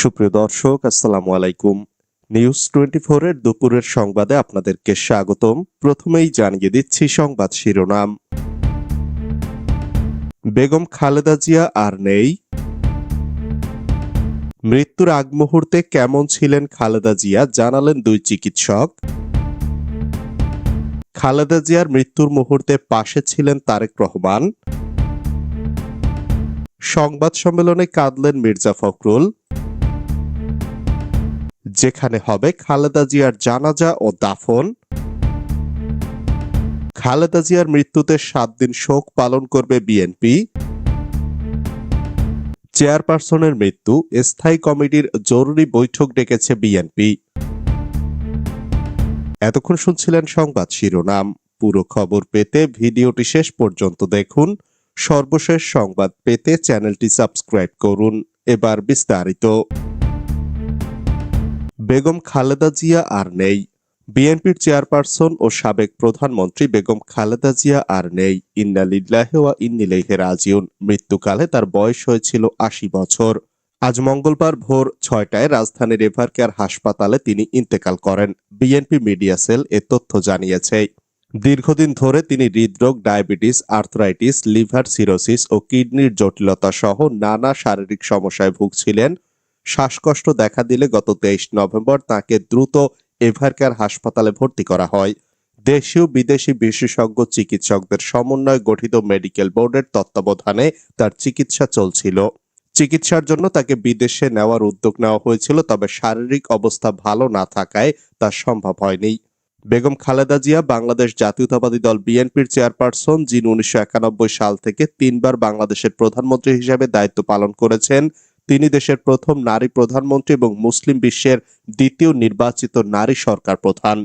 সুপ্রিয় দর্শক, আসসালামু আলাইকুম। নিউজ টোয়েন্টি এর দুপুরের সংবাদে আপনাদেরকে স্বাগতম। প্রথমেই জানিয়ে দিচ্ছি সংবাদ শিরোনাম। বেগম খালেদা জিয়া আর নেই। মৃত্যুর আগ মুহূর্তে কেমন ছিলেন খালেদা জিয়া জানালেন দুই চিকিৎসক। খালেদা জিয়ার মৃত্যুর মুহূর্তে পাশে ছিলেন তারেক রহমান। সংবাদ সম্মেলনে কাঁদলেন মির্জা ফখরুল। যেখানে হবে খালেদা জিয়ার জানাজা ও দাফন। খালেদা জিয়ার মৃত্যুতে সাত দিন শোক পালন করবে বিএনপি। চেয়ারপারসনের মৃত্যু, স্থায়ী কমিটির জরুরি বৈঠক ডেকেছে বিএনপি। এতক্ষণ শুনছিলেন সংবাদ শিরোনাম। পুরো খবর পেতে ভিডিওটি শেষ পর্যন্ত দেখুন। সর্বশেষ সংবাদ পেতে চ্যানেলটি সাবস্ক্রাইব করুন। এবার বিস্তারিত। বেগম খালেদা জিয়া আর নেই। বিএনপির চেয়ারপারসন ও সাবেক প্রধানমন্ত্রী বেগম খালেদা জিয়া আর নেই। ইন্না লিল্লাহে ওয়া ইন্নিলাইহি রাজিউন। মৃত্যুকালে তার বয়স হয়েছিল আশি বছর। আজ মঙ্গলবার ভোর ছয়টায় রাজধানীর এভারকেয়ার হাসপাতালে তিনি ইন্তেকাল করেন। বিএনপি মিডিয়া সেল এ তথ্য জানিয়েছে। দীর্ঘদিন ধরে তিনি হৃদরোগ, ডায়াবেটিস, আর্থরাইটিস, লিভার সিরোসিস ও কিডনির জটিলতা সহ নানা শারীরিক সমস্যায় ভুগছিলেন শ্বাসকষ্ট দেখা দিলে গত তেইশ নভেম্বর তাকে দ্রুত এভারকার হাসপাতালে ভর্তি করা হয়। দেশীয় বিদেশি বিশেষজ্ঞ চিকিৎসকদের সমন্বয়ে গঠিত মেডিকেল বোর্ডের তত্ত্বাবধানে তার চিকিৎসা চলছিল। চিকিৎসার জন্য তাকে বিদেশে নেওয়ার উদ্যোগ নেওয়া হয়েছিল, তবে শারীরিক অবস্থা ভালো না থাকায় তা সম্ভব হয়নি। বেগম খালেদা জিয়া, বাংলাদেশ জাতীয়তাবাদী দল বিএনপির চেয়ারপারসন, যিনি উনিশশো একানব্বই সাল থেকে তিনবার বাংলাদেশের প্রধানমন্ত্রী হিসেবে দায়িত্ব পালন করেছেন তিনি দেশের প্রথম নারী প্রধানমন্ত্রী এবং মুসলিম বিশ্বের দ্বিতীয় নির্বাচিত নারী সরকার প্রধান।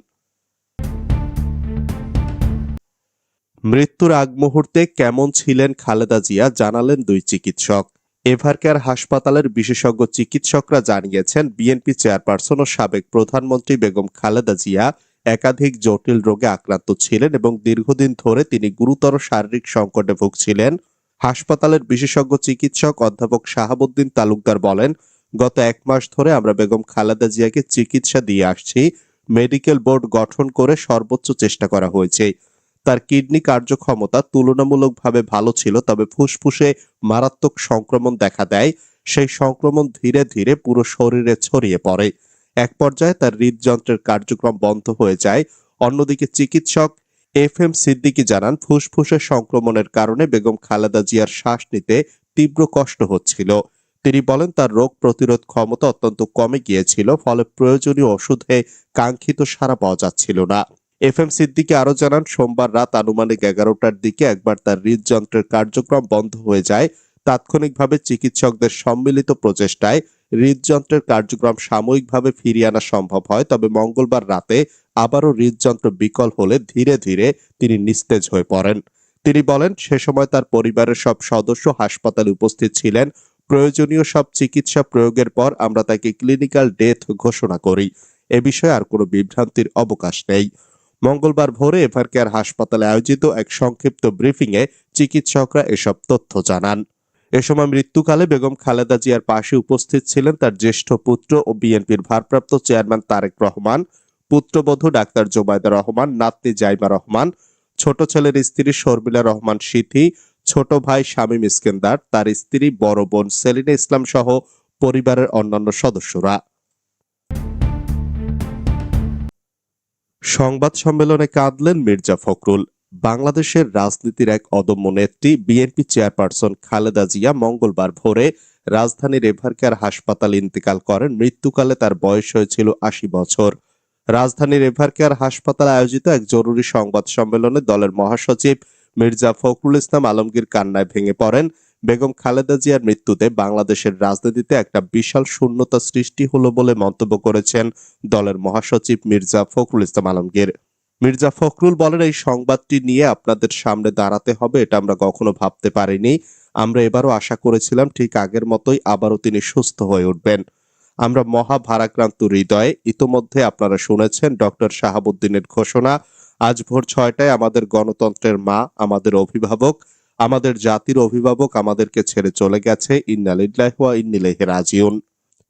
মৃত্যুর আগ মুহূর্তে কেমন ছিলেন খালেদা জিয়া জানালেন দুই চিকিৎসক। এভারকেয়ার হাসপাতালের বিশেষজ্ঞ চিকিৎসকরা জানিয়েছেন, বিএনপি চেয়ারপারসন ও সাবেক প্রধানমন্ত্রী বেগম খালেদা জিয়া একাধিক জটিল রোগে আক্রান্ত ছিলেন এবং দীর্ঘদিন ধরে তিনি গুরুতর শারীরিক সংকটে ভুগছিলেন। হাসপাতালের বিশেষজ্ঞ চিকিৎসক অধ্যাপক শাহাবুদ্দিন তালুকদার বলেন, গত এক মাস ধরে আমরা বেগম খালেদা জিয়াকে চিকিৎসা দিয়ে আসছি, মেডিকেল বোর্ড গঠন করে সর্বোচ্চ চেষ্টা করা হয়েছে। তার কিডনি কার্যক্ষমতা তুলনামূলকভাবে ভালো ছিল, তবে ফুসফুসে মারাত্মক সংক্রমণ দেখা দেয়। সেই সংক্রমণ ধীরে ধীরে পুরো শরীরে ছড়িয়ে পড়ে। এক পর্যায়ে তার হৃদযন্ত্রের কার্যক্রম বন্ধ হয়ে যায়। অন্যদিকে চিকিৎসক এফ এম সিদ্দিকি জানান, ফুসফুসের সংক্রমণের কারণে বেগম খালেদা জিয়ার শ্বাস নিতে তীব্র কষ্ট হচ্ছিল। তিনি বলেন, তার রোগ প্রতিরোধ ক্ষমতা অত্যন্ত কমে গিয়েছিল, ফলে প্রয়োজনীয় ওষুধে কাঙ্ক্ষিত সারা পাওয়া যাচ্ছিল না। এফ এম সিদ্দিকি আরও জানান, সোমবার রাত আনুমানিক এগারোটার দিকে একবার তার হৃদযন্ত্রের কার্যক্রম বন্ধ হয়ে যায়। তাৎক্ষণিকভাবে চিকিৎসকদের সম্মিলিত প্রচেষ্টায় হৃদযন্ত্রের কার্যক্রম সাময়িকভাবে ফিরিয়ে আনা সম্ভব হয়। তবে মঙ্গলবার রাতে আবারও হৃদযন্ত্র বিকল হলে ধীরে ধীরে তিনি নিস্তেজ হয়ে পড়েন। তিনি বলেন, সে সময় তার পরিবারের সব সদস্য হাসপাতালে উপস্থিত ছিলেন। প্রয়োজনীয় সব চিকিৎসা প্রয়োগের পর আমরা তাকে ক্লিনিক্যাল ডেথ ঘোষণা করি। এ বিষয়ে আর কোনো বিভ্রান্তির অবকাশ নেই। মঙ্গলবার ভোরে এভারকেয়ার হাসপাতালে আয়োজিত এক সংক্ষিপ্ত ব্রিফিংয়ে চিকিৎসকরা এসব তথ্য জানান। এ সময় মৃত্যুকালে বেগম খালেদা জিয়ার পাশে উপস্থিত ছিলেন তার জ্যেষ্ঠ পুত্র ও বিএনপির ভারপ্রাপ্ত চেয়ারম্যান তারেক রহমান। পুত্রবধূ ডাক্তার জোবায়দা রহমান, নাতনি জাইমা রহমান, ছোট ছেলের স্ত্রী শর্মিলা রহমান সিথি ছোট ভাই শামীম ইস্কেন্দার, তার স্ত্রী বড় বোন সেলিনা ইসলাম সহ পরিবারের অন্যান্য সদস্যরা। সংবাদ সম্মেলনে কাঁদলেন মির্জা ফখরুল। বাংলাদেশের রাজনীতির এক অদম্য নেত্রী, বিএনপি চেয়ারপারসন খালেদা জিয়া মঙ্গলবার ভোরে রাজধানীর এভারকেয়ার হাসপাতালে ইন্তেকাল করেন। মৃত্যুকালে তার বয়স হয়েছিল আশি বছর। রাজধানীর এভারকেয়ার হাসপাতালে আয়োজিত এক জরুরি সংবাদ সম্মেলনে দলের মহাসচিব মির্জা ফখরুল ইসলাম আলমগীর কান্নায় ভেঙে পড়েন। বেগম খালেদা জিয়ার মৃত্যুতে বাংলাদেশের রাজনীতিতে একটা বিশাল শূন্যতা সৃষ্টি হলো বলে মন্তব্য করেছেন দলের মহাসচিব মির্জা ফখরুল ইসলাম আলমগীর। মির্জা ফখরুল বলেন, এই সংবাদটি নিয়ে আপনাদের সামনে দাঁড়াতে হবে, এটা আমরা কখনো ভাবতে পারিনি। আমরা এবারও আশা করেছিলাম, ঠিক আগের মতোই আবারও তিনি সুস্থ হয়ে উঠবেন। আমরা মহা ভারাক্রান্ত হৃদয়ে ইতোমধ্যে আপনারা শুনেছেন ডক্টর শাহাবুদ্দিনের ঘোষণা, আজ ভোর ছয়টায় আমাদের গণতন্ত্রের মা, আমাদের অভিভাবক, আমাদের জাতির অভিভাবক আমাদেরকে ছেড়ে চলে গেছে। ইন্নালিল্লাহ ওয়া ইন্নিলাইহি রাজিউন।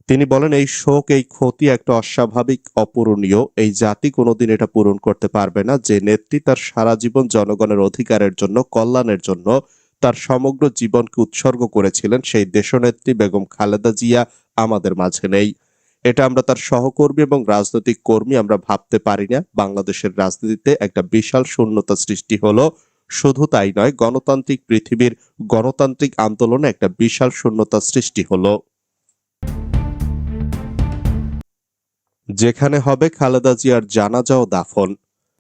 তিনি বলেন, এই শোক, এই ক্ষতি একটা অস্বাভাবিক, অপূরণীয়। এই জাতি কোনোদিন এটা পূরণ করতে পারবে না। যে নেত্রী তার সারা জীবন জনগণের অধিকারের জন্য, কল্যাণের জন্য তার সমগ্র জীবনকে উৎসর্গ করেছিলেন, সেই দেশনেত্রী বেগম খালেদা জিয়া আমাদের মাঝে নেই। এটা আমরা তার সহকর্মী এবং রাজনৈতিক কর্মী আমরা ভাবতে পারি না। বাংলাদেশের রাজনীতিতে একটা বিশাল শূন্যতা সৃষ্টি হলো। শুধু তাই নয়, গণতান্ত্রিক পৃথিবীর গণতান্ত্রিক আন্দোলনে একটা বিশাল শূন্যতা সৃষ্টি হলো। যেখানে হবে খালেদা জিয়ার জানাজা ও দাফন।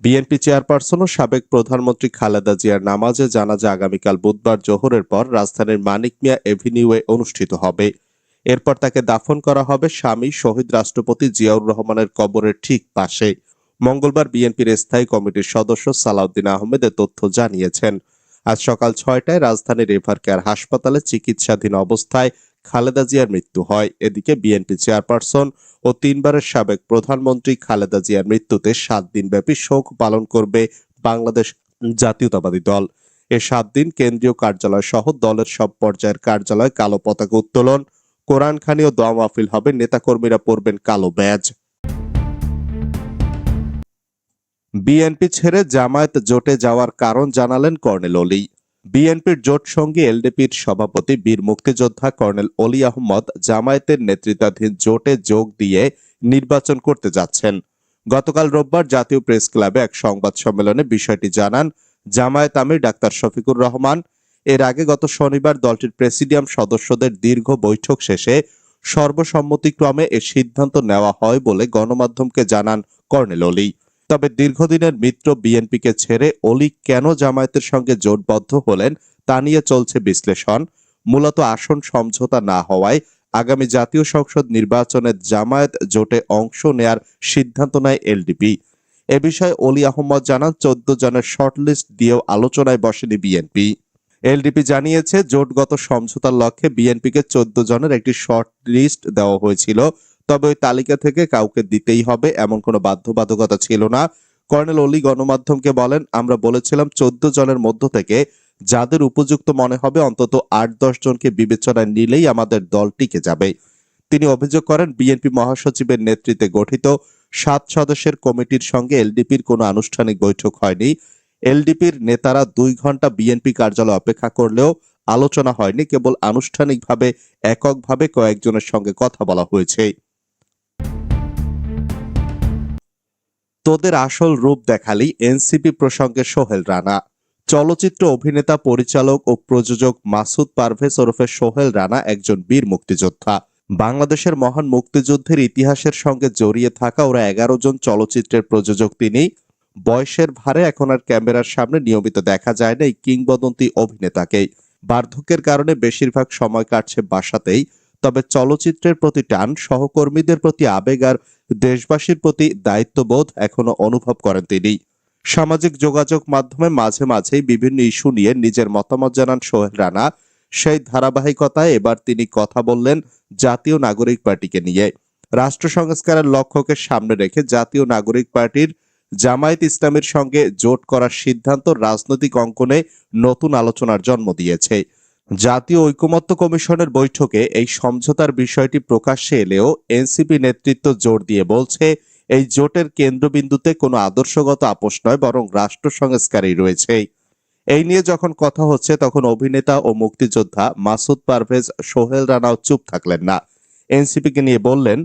বিএনপি চেয়ারপারসন ও সাবেক প্রধানমন্ত্রী খালেদা জিয়ার নামাজে জানাজা আগামীকাল বুধবার জোহরের পর রাজধানীর মানিক মিয়া এভিনিউয়ে অনুষ্ঠিত হবে। এরপর তাকে দাফন করা হবে স্বামী শহীদ রাষ্ট্রপতি জিয়াউর রহমানের কবরের ঠিক পাশে। মঙ্গলবার বিএনপির স্থায়ী কমিটির সদস্য সালাউদ্দিন আহমেদ তথ্য জানিয়েছেন। আজ সকাল ছয়টায় রাজধানীর রেফার কেয়ার হাসপাতালে চিকিৎসাধীন অবস্থায় খালেদা জিয়ার মৃত্যু হয়। এদিকে বিএনপি চেয়ারপারসন ও তিনবারের সাবেক প্রধানমন্ত্রী খালেদা জিয়ার মৃত্যুতে সাত দিনব্যাপী শোক পালন করবে বাংলাদেশ জাতীয়তাবাদী দল। এ সাত দিন কেন্দ্রীয় কার্যালয় সহ দলের সব পর্যায়ের কার্যালয় কালো পতাকা উত্তোলন কোরআন খানি ও দোয়া মাহফিল হবে, নেতাকর্মীরা পরবেন কালো ব্যাজ। বিএনপি ছেড়ে জামায়াত জোটে যাওয়ার কারণ জানালেন কর্নেল অলি। বিএনপির জোট সঙ্গী এলডিপির সভাপতি বীর মুক্তিযোদ্ধা কর্নেল অলি আহমদ জামায়াতের নেতৃত্বাধীন জোটে যোগ দিয়ে নির্বাচন করতে যাচ্ছেন। গতকাল রোববার জাতীয় প্রেস ক্লাবে এক সংবাদ সম্মেলনে বিষয়টি জানান জামায়াত আমির ডাক্তার শফিকুর রহমান এর আগে গত শনিবার দলটির প্রেসিডিয়াম সদস্যদের দীর্ঘ বৈঠক শেষে সর্বসম্মতিক্রমে এ সিদ্ধান্ত নেওয়া হয় বলে গণমাধ্যমকে জানান কর্নেল অলি। তবে দীর্ঘদিনের মিত্র বিএনপিকে ছেড়ে অলি কেন জামায়াতের সঙ্গে জোটবদ্ধ হলেন তা নিয়ে চলছে বিশ্লেষণ। মূলত আসন সমঝোতা না হওয়ায় আগামী জাতীয় সংসদ নির্বাচনে জামায়াত জোটে অংশ নেয়ার সিদ্ধান্ত নেয় এলডিপি। এ বিষয়ে অলি আহমদ জানান, চোদ্দ জনের শর্টলিস্ট দিয়েও আলোচনায় বসেনি বিএনপি। এলডিপি জানিয়েছে, জোটগত সমঝোতার লক্ষ্যে বিএনপিকে চোদ্দ জনের একটি শর্ট লিস্ট দেওয়া হয়েছিল। তবে ওই তালিকা থেকে কাউকে দিতেই হবে এমন কোনো বাধ্যবাধকতা ছিল না। কর্নেল অলি গণমাধ্যমকে বলেন, আমরা বলেছিলাম চোদ্দ জনের মধ্য থেকে যাদের উপযুক্ত মনে হবে অন্তত আট দশ জনকে বিবেচনায় নিলেই আমাদের দল টিকে যাবে। তিনি অভিযোগ করেন, বিএনপি মহাসচিবের নেতৃত্বে গঠিত সাত সদস্যের কমিটির সঙ্গে এলডিপির কোনো আনুষ্ঠানিক বৈঠক হয়নি। এলডিপির নেতারা দুই ঘণ্টা বিএনপি কার্যালয়ে অপেক্ষা করলেও আলোচনা হয়নি, কেবল আনুষ্ঠানিকভাবে, এককভাবে কয়েকজনের সঙ্গে কথা বলা হয়েছে। তোদের আসল রূপ দেখালি এনসিপি প্রসঙ্গে সোহেল রানা। চলচ্চিত্র অভিনেতা, পরিচালক ও প্রযোজক মাসুদ পারভেজ ওরফে সোহেল রানা একজন বীর মুক্তিযোদ্ধা। বাংলাদেশের মহান মুক্তিযুদ্ধের ইতিহাসের সঙ্গে জড়িয়ে থাকা ওরা এগারো জন চলচ্চিত্রের প্রযোজক তিনি। বয়সের ভারে এখন আর ক্যামেরার সামনে নিয়মিত দেখা যায় না এই কিংবদন্তি অভিনেতাকে বার্ধক্যের কারণে বেশিরভাগ সময় কাটছে বাসাতেই, তবে চলচ্চিত্রের প্রতি টান, সহকর্মীদের প্রতি আবেগ আর দেশবাসীর প্রতি দায়িত্ববোধ এখনও অনুভব করেন তিনি। সামাজিক যোগাযোগ মাধ্যমে মাঝে মাঝেই বিভিন্ন ইস্যু নিয়ে নিজের মতামত জানান সোহেল রানা। সেই ধারাবাহিকতায় এবার তিনি কথা বললেন জাতীয় নাগরিক পার্টিকে নিয়ে। রাষ্ট্র সংস্কারের লক্ষ্যকে সামনে রেখে জাতীয় নাগরিক পার্টির জামায়াত ইসলামের সঙ্গে জোট করার সিদ্ধান্ত রাজনৈতিক অঙ্কনে নতুন আলোচনার জন্ম দিয়েছে। জাতীয় ঐকমত্য কমিশনের বৈঠকে এই সমঝোতার বিষয়টি প্রকাশ্যে এলেও এনসিপি নেতৃত্ব জোর দিয়ে বলছে, এই জোটের কেন্দ্রবিন্দুতে কোনো আদর্শগত আপোষ নয়, বরং রাষ্ট্র সংস্কারই রয়েছে। এই নিয়ে যখন কথা হচ্ছে, তখন অভিনেতা ও মুক্তিযোদ্ধা মাসুদ পারভেজ সোহেল রানাও চুপ থাকলেন না। এনসিপিকে নিয়ে বললেন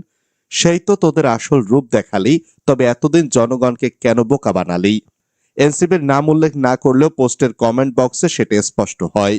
সেই তো তোদের আসল রূপ দেখালি, তবে এতদিন জনগণকে কেন বোকা বানালি? এনসিপির নাম উল্লেখ না করলেও পোস্টের কমেন্ট বক্সে সেটা স্পষ্ট হয়।